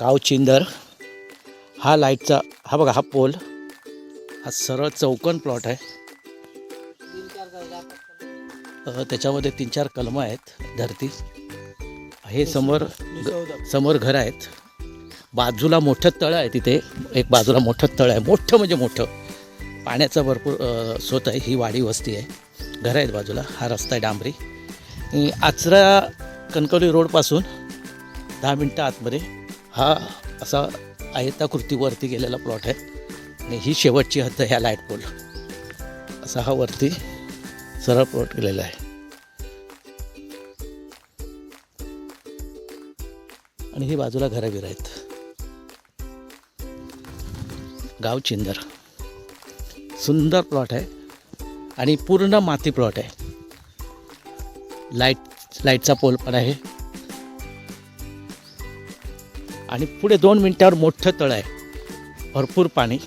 गाव चिंदर. हा लाईटचा हा बघा हा पोल हा सरळ चौकन प्लॉट आहे. त्याच्यामध्ये तीन चार कलमं आहेत धरती. हे समोर समोर घर आहेत. बाजूला मोठं तळं आहे तिथे. एक बाजूला मोठं तळं आहे. मोठं म्हणजे मोठं. पाण्याचा भरपूर अ, स्रोत आहे. ही वाडी वस्ती आहे. घर आहेत बाजूला. हा रस्ता आहे डांबरी. आचरा कणकवली रोडपासून दहा मिनटं आतमध्ये. हा असा आयताकृतीवरती गेलेला प्लॉट आहे. आणि ही शेवटची हद्द ह्या लाइट पोल असा हा वरती सरळ प्लॉट केलेला आहे. आणि ही बाजूला घरं आहेत. गाव चिंदर. सुंदर प्लॉट आहे. आणि पूर्ण माती प्लॉट आहे. लाइट लाईटचा पोल पण आहे. आणि पुढे दोन मिनटावर मोठं तळ आहे. भरपूर पाणी.